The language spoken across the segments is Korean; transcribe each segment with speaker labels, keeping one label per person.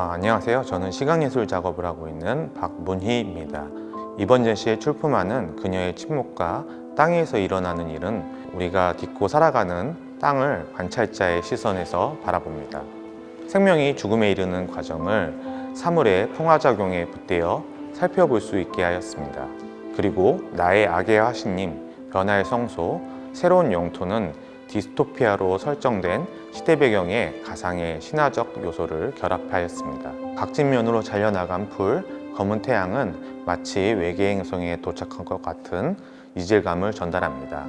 Speaker 1: 안녕하세요. 저는 시각예술 작업을 하고 있는 박문희입니다. 이번 전시에 출품하는 그녀의 침묵과 땅에서 일어나는 일은 우리가 딛고 살아가는 땅을 관찰자의 시선에서 바라봅니다. 생명이 죽음에 이르는 과정을 사물의 풍화작용에 빗대어 살펴볼 수 있게 하였습니다. 그리고 나의 악의 화신님, 변화의 성소, 새로운 영토는 디스토피아로 설정된 시대 배경의 가상의 신화적 요소를 결합하였습니다. 각진 면으로 잘려나간 풀, 검은 태양은 마치 외계 행 성에 도착한 것 같은 이질감을 전달합니다.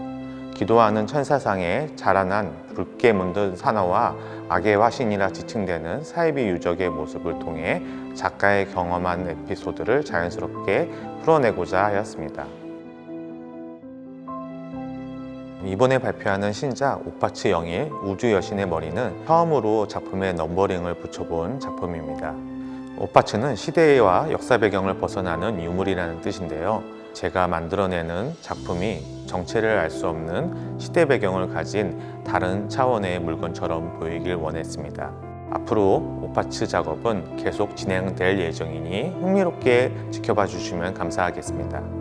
Speaker 1: 기도하는 천사상에 자라난 붉게 물든 산화와 악의 화신이라 지칭되는 사이비 유적의 모습을 통해 작가의 경험한 에피소드를 자연스럽게 풀어내고자 하였습니다. 이번에 발표하는 신작 오파츠 영일 우주 여신의 머리는 처음으로 작품에 넘버링을 붙여본 작품입니다. 오파츠는 시대와 역사 배경을 벗어나는 유물이라는 뜻인데요. 제가 만들어내는 작품이 정체를 알 수 없는 시대 배경을 가진 다른 차원의 물건처럼 보이길 원했습니다. 앞으로 오파츠 작업은 계속 진행될 예정이니 흥미롭게 지켜봐 주시면 감사하겠습니다.